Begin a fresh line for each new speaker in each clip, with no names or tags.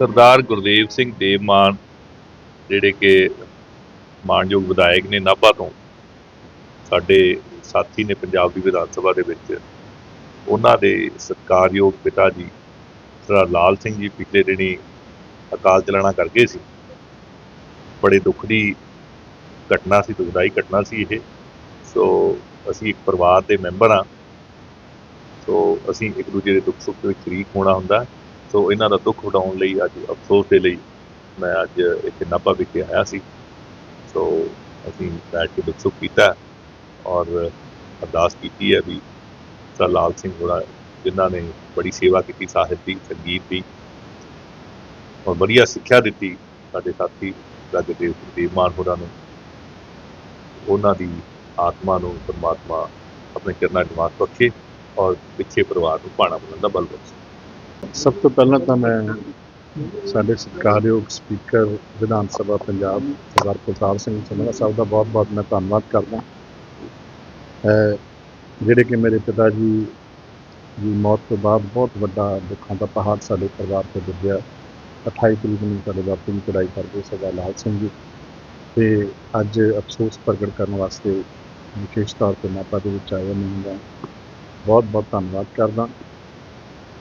ਸਰਦਾਰ ਗੁਰਦੇਵ ਸਿੰਘ ਦੇਵ ਮਾਨ, ਜਿਹੜੇ ਕਿ ਮਾਨਯੋਗ ਵਿਧਾਇਕ ਨੇ ਨਾਭਾ ਤੋਂ, ਸਾਡੇ ਸਾਥੀ ਨੇ ਪੰਜਾਬ ਦੀ ਵਿਧਾਨ ਸਭਾ ਦੇ ਵਿੱਚ, ਉਹਨਾਂ ਦੇ ਸਤਿਕਾਰਯੋਗ ਪਿਤਾ ਜੀ ਸਰਦਾਰ ਲਾਲ ਸਿੰਘ ਜੀ ਪਿਛਲੇ ਦਿਨੀ ਅਕਾਲ ਚਲਾਣਾ ਕਰ ਗਏ ਸੀ। ਬੜੇ ਦੁੱਖ ਦੀ ਘਟਨਾ ਸੀ, ਦੁਖਦਾਈ ਘਟਨਾ ਸੀ ਇਹ। ਸੋ ਅਸੀਂ ਇੱਕ ਪਰਿਵਾਰ ਦੇ ਮੈਂਬਰ ਹਾਂ। ਸੋ ਅਸੀਂ ਇੱਕ ਦੂਜੇ ਦੇ ਦੁੱਖ ਸੁੱਖ ਵਿੱਚ ਸ਼ਰੀਕ ਹੋਣਾ ਹੁੰਦਾ। ਸੋ ਇਹਨਾਂ ਦਾ ਦੁੱਖ ਉਡਾਉਣ ਲਈ ਅੱਜ ਅਫਸੋਸ ਦੇ ਲਈ ਮੈਂ ਅੱਜ ਇੱਥੇ ਨਾਭਾ ਵਿਖੇ ਆਇਆ ਸੀ। ਸੋ ਅਸੀਂ ਬੈਠ ਕੇ ਦੁੱਖ ਸੁੱਖ ਕੀਤਾ ਔਰ ਅਰਦਾਸ ਕੀਤੀ ਹੈ ਵੀ ਸਰ ਲਾਲ ਸਿੰਘ ਹੋਣਾ, ਜਿਨ੍ਹਾਂ ਨੇ ਬੜੀ ਸੇਵਾ ਕੀਤੀ, ਸਾਹਿਤ ਦੀ, ਸੰਗੀਤ ਦੀ ਔਰ ਵਧੀਆ ਸਿੱਖਿਆ ਦਿੱਤੀ ਸਾਡੇ ਸਾਥੀ ਜਗਦੇਵ ਦੇਵ ਮਾਨ ਹੋਰਾਂ ਨੂੰ। ਉਹਨਾਂ ਦੀ ਆਤਮਾ ਨੂੰ ਪਰਮਾਤਮਾ ਆਪਣੇ ਚਰਨਾਂ 'ਚ ਵਾਸ ਬਖਸ਼ੇ ਔਰ ਪਿੱਛੇ ਪਰਿਵਾਰ ਨੂੰ ਪਾਣਾ ਬਣਨ ਦਾ ਬਲ ਬਖਸ਼ੇ।
ਸਭ ਤੋਂ ਪਹਿਲਾਂ ਤਾਂ ਮੈਂ ਸਾਡੇ ਸਤਿਕਾਰਯੋਗ ਸਪੀਕਰ ਵਿਧਾਨ ਸਭਾ ਪੰਜਾਬ, ਸਰਦਾਰ ਕੁਲਤਾਰ ਸਿੰਘ ਸੰਧਵਾ ਸਾਹਿਬ ਦਾ ਬਹੁਤ-ਬਹੁਤ ਮੈਂ ਧੰਨਵਾਦ ਕਰਦਾ। ਜਿਹੜੇ ਕਿ ਮੇਰੇ ਪਿਤਾ ਜੀ ਦੀ ਮੌਤ ਤੋਂ ਬਾਅਦ ਬਹੁਤ ਵੱਡਾ ਦੁੱਖਾਂ ਦਾ ਪਹਾੜ ਸਾਡੇ ਪਰਿਵਾਰ ਤੇ ਡੁੱਬਿਆ। 28 ਤਰੀਕ ਨੂੰ ਸਾਡੇ ਬਾਪੂ ਦੀ ਚੜਾਈ ਕਰਦੇ ਸਰਦਾਰ ਲਾਲ ਸਿੰਘ ਜੀ। ਤੇ ਅੱਜ ਅਫਸੋਸ ਪ੍ਰਗਟ ਕਰਨ ਵਾਸਤੇ ਵਿਸ਼ੇਸ਼ ਤੌਰ ਤੇ ਮਾਤਾ ਦੇ ਵਿੱਚ ਆਇਆ ਮੈਂ। ਦਾ ਬਹੁਤ ਬਹੁਤ ਧੰਨਵਾਦ ਕਰਦਾ।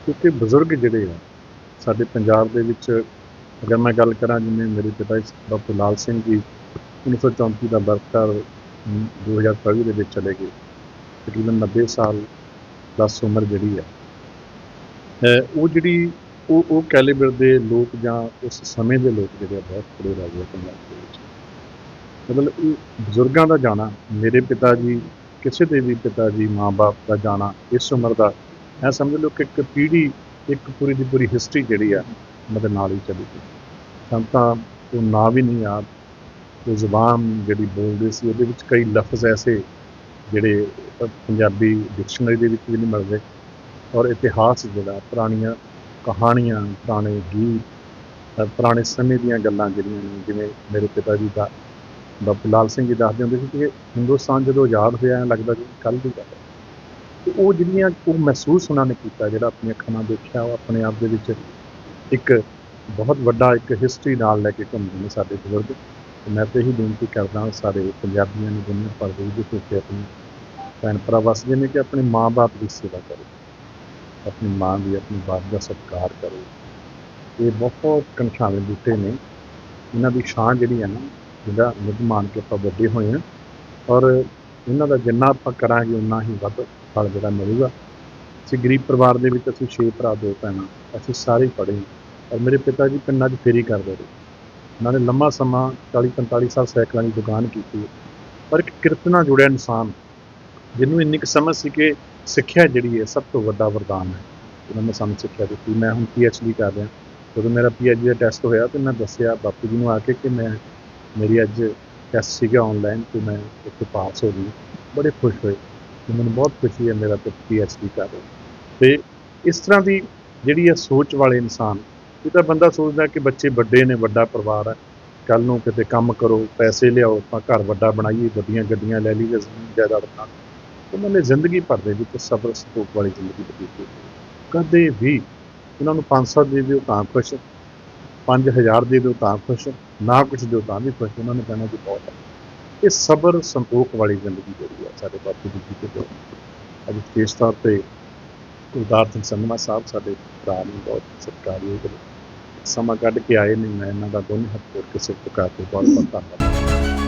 ਕਿਉਂਕਿ ਬਜ਼ੁਰਗ ਜਿਹੜੇ ਆ, ਸਾਡੇ ਪੰਜਾਬ ਦੇ ਵਿੱਚ ਅਗਰ ਮੈਂ ਗੱਲ ਕਰਾਂ ਜਿਵੇਂ ਮੇਰੇ ਪਿਤਾ ਡਾਕਟਰ ਲਾਲ ਸਿੰਘ ਜੀ 1934 ਦਾ ਬਰਕਰ 2024 ਦੇ ਵਿੱਚ ਚਲੇ ਗਏ। ਤਕਰੀਬਨ 90 ਸਾਲ ਪਲੱਸ ਉਮਰ ਜਿਹੜੀ ਹੈ ਉਹ ਜਿਹੜੀ, ਉਹ ਉਹ ਕੈਲੀਬਰ ਦੇ ਲੋਕ ਜਾਂ ਉਸ ਸਮੇਂ ਦੇ ਲੋਕ ਜਿਹੜੇ ਆ, ਬਹੁਤ ਥੋੜੇ ਰਹਿ ਗਏ ਪੰਜਾਬ ਦੇ ਵਿੱਚ। ਮਤਲਬ ਇਹ ਬਜ਼ੁਰਗਾਂ ਦਾ ਜਾਣਾ, ਮੇਰੇ ਪਿਤਾ ਜੀ, ਕਿਸੇ ਦੇ ਵੀ ਪਿਤਾ ਜੀ, ਮਾਂ-ਬਾਪ ਦਾ ਜਾਣਾ, ਇਸ ਉਮਰ ਦਾ ਮੈਂ ਸਮਝ ਲਓ ਕਿ ਇੱਕ ਪੀੜ੍ਹੀ, ਇੱਕ ਪੂਰੀ ਦੀ ਪੂਰੀ ਹਿਸਟਰੀ ਜਿਹੜੀ ਆ ਉਹਨਾਂ ਦੇ ਨਾਲ ਹੀ ਚਲੀ ਗਈ। ਸਾਨੂੰ ਤਾਂ ਉਹ ਨਾਂ ਵੀ ਨਹੀਂ ਯਾਦ ਉਹ ਜ਼ੁਬਾਨ ਜਿਹੜੀ ਬੋਲਦੇ ਸੀ, ਉਹਦੇ ਵਿੱਚ ਕਈ ਲਫ਼ਜ਼ ਐਸੇ ਜਿਹੜੇ ਪੰਜਾਬੀ ਡਿਕਸ਼ਨਰੀ ਦੇ ਵਿੱਚ ਵੀ ਨਹੀਂ ਮਿਲਦੇ। ਔਰ ਇਤਿਹਾਸ ਜਿਹੜਾ, ਪੁਰਾਣੀਆਂ ਕਹਾਣੀਆਂ, ਪੁਰਾਣੇ ਗੀਤ ਪੁਰਾਣੇ ਸਮੇਂ ਦੀਆਂ ਗੱਲਾਂ ਜਿਹੜੀਆਂ ਨੇ, ਜਿਵੇਂ ਮੇਰੇ ਪਿਤਾ ਜੀ ਦਾ ਬਾਪੂ ਲਾਲ ਸਿੰਘ ਜੀ ਦੱਸਦੇ ਹੁੰਦੇ ਸੀ ਕਿ ਹਿੰਦੁਸਤਾਨ ਜਦੋਂ ਆਜ਼ਾਦ ਹੋਇਆ, ਐਂ ਲੱਗਦਾ ਕਿ ਕੱਲ ਦੀ ਗੱਲ ਹੈ। ਤੇ ਉਹ ਜਿਹੜੀਆਂ ਉਹ ਮਹਿਸੂਸ ਉਹਨਾਂ ਨੇ ਕੀਤਾ, ਜਿਹੜਾ ਆਪਣੀਆਂ ਅੱਖਾਂ ਨਾਲ ਦੇਖਿਆ, ਉਹ ਆਪਣੇ ਆਪ ਦੇ ਵਿੱਚ ਇੱਕ ਬਹੁਤ ਵੱਡਾ ਇੱਕ ਹਿਸਟਰੀ ਨਾਲ ਲੈ ਕੇ ਘੁੰਮਦੇ ਨੇ ਸਾਡੇ ਬਜ਼ੁਰਗ। ਤੇ ਮੈਂ ਤੇ ਇਹੀ ਬੇਨਤੀ ਕਰਦਾ ਸਾਰੇ ਪੰਜਾਬੀਆਂ ਨੂੰ ਦੁਨੀਆ ਭਰ ਦੇ ਵਿੱਚ ਉੱਤੇ ਆਪਣੀ ਭੈਣ ਭਰਾ ਵਸਦੇ ਨੇ ਕਿ ਆਪਣੇ ਮਾਂ-ਬਾਪ ਦੀ ਸੇਵਾ ਕਰੋ। ਆਪਣੀ ਮਾਂ ਦੀ, ਆਪਣੀ ਬਾਪ ਦਾ ਸਤਿਕਾਰ ਕਰੋ। ਇਹ ਬਹੁਤ ਕਨਸ਼ਾਵੇਂ ਬੂਟੇ ਨੇ। ਇਹਨਾਂ ਦੀ ਛਾਂ ਜਿਹੜੀ ਹੈ ਨਾ ਜਿਹਦਾ ਨਿਰਮਾਣ ਕੇ ਆਪਾਂ ਵੱਡੇ ਹੋਏ ਹਾਂ। ਔਰ ਇਹਨਾਂ ਦਾ ਜਿੰਨਾ ਆਪਾਂ ਕਰਾਂਗੇ ਉਨਾ ਹੀ ਵੱਧ ਫਲ ਜਿਹੜਾ ਮਿਲੂਗਾ। ਅਸੀਂ ਗਰੀਬ ਪਰਿਵਾਰ ਦੇ ਵਿੱਚ ਅਸੀਂ ਛੇ ਭਰਾ, ਦੋ ਭੈਣਾਂ, ਅਸੀਂ ਸਾਰੇ ਪੜ੍ਹੇ ਹਾਂ। ਔਰ ਮੇਰੇ ਪਿਤਾ ਜੀ ਪਿੰਡਾਂ 'ਚ ਫੇਰੀ ਕਰਦੇ ਰਹੇ। ਉਹਨਾਂ ਨੇ ਲੰਮਾ ਸਮਾਂ 40 45 ਸਾਲ ਸਾਈਕਲਾਂ ਦੀ ਦੁਕਾਨ ਕੀਤੀ। ਪਰ ਇੱਕ ਕਿਰਤ ਨਾਲ ਜੁੜਿਆ ਇਨਸਾਨ, ਜਿਹਨੂੰ ਇੰਨੀ ਕੁ ਸਮਝ ਸੀ ਕਿ ਸਿੱਖਿਆ ਜਿਹੜੀ ਹੈ ਸਭ ਤੋਂ ਵੱਡਾ ਵਰਦਾਨ ਹੈ। ਉਹਨਾਂ ਨੇ ਸਾਨੂੰ ਸਿੱਖਿਆ ਦਿੱਤੀ। ਮੈਂ ਹੁਣ ਡੀ ਕਰ ਰਿਹਾ। ਜਦੋਂ ਮੇਰਾ ਡੀ ਦਾ ਟੈਸਟ ਹੋਇਆ ਤੇ ਮੈਂ ਦੱਸਿਆ ਬਾਪੂ ਜੀ ਨੂੰ ਆ ਕੇ ਕਿ ਮੈਂ, ਮੇਰੀ ਅੱਜ ਟੈਸਟ ਸੀਗਾ ਆਨਲਾਈਨ ਤੇ ਮੈਂ ਉੱਥੇ ਪਾਸ ਹੋ ਗਈ। ਬੜੇ ਖੁਸ਼ ਹੋਏ। ਤੇ ਮੈਨੂੰ ਬਹੁਤ ਖੁਸ਼ੀ ਹੈ ਮੇਰਾ ਪੁੱਤ ਡੀ ਕਰ ਰਿਹਾ। ਤੇ ਇਸ ਤਰ੍ਹਾਂ ਦੀ ਜਿਹੜੀ ਹੈ ਸੋਚ ਵਾਲੇ ਇਨਸਾਨ, ਇਹ ਤਾਂ ਬੰਦਾ ਸੋਚਦਾ ਕਿ ਬੱਚੇ ਵੱਡੇ ਨੇ, ਵੱਡਾ ਪਰਿਵਾਰ ਹੈ। ਕੱਲ ਨੂੰ ਕਿਤੇ ਕੰਮ ਕਰੋ, ਪੈਸੇ ਲਿਆਓ, ਆਪਾਂ ਘਰ ਵੱਡਾ ਬਣਾਈਏ ਵੱਡੀਆਂ ਗੱਡੀਆਂ ਲੈ ਲਈਏ, ਜ਼ਮੀਨ ਜਾਇਦਾਦ ਬਣਾ ਉਹਨਾਂ ਨੇ ਜ਼ਿੰਦਗੀ ਭਰ ਦੇ ਵਿੱਚ ਸਬਰ, ਸਪੋਰਟ ਵਾਲੀ ਜ਼ਿੰਦਗੀ ਬਤੀਤ ਕਦੇ ਵੀ ਉਹਨਾਂ ਨੂੰ 500 ਦੇ ਦਿਓ ਤਾਂ ਖੁਸ਼ 5000 ਦੇ ਦਿਓ ਤਾਂ ਖੁਸ਼ ਨਾ ਕੁਝ ਦਿਓ ਤਾਂ ਵੀ ਖੁਸ਼ ਉਹਨਾਂ ਨੇ ਕਹਿਣਾ ਕਿ ਬਹੁਤ ਇਹ ਸਬਰ ਸੰਤੋਖ ਵਾਲੀ ਜ਼ਿੰਦਗੀ ਜਿਹੜੀ ਹੈ ਸਾਡੇ ਬਾਪੂ ਜੀ ਦੀ ਤੇ ਅੱਜ ਵਿਸ਼ੇਸ਼ ਤੌਰ ਤੇ ਗੁਰਦਾਰ ਸਿੰਘ ਸੰਧਮਾ ਸਾਹਿਬ ਸਾਡੇ ਭਰਾ ਨੂੰ ਬਹੁਤ ਸਤਿਕਾਰਯੋਗ ਨੇ। ਸਮਾਂ ਕੱਢ ਕੇ ਆਏ ਨੇ, ਮੈਂ ਇਹਨਾਂ ਦਾ ਦੋਨੇ ਹੱਥ ਜੋੜ ਕੇ ਸਿਰ ਝੁਕਾ ਕੇ ਬਹੁਤ ਬਹੁਤ ਧੰਨਵਾਦ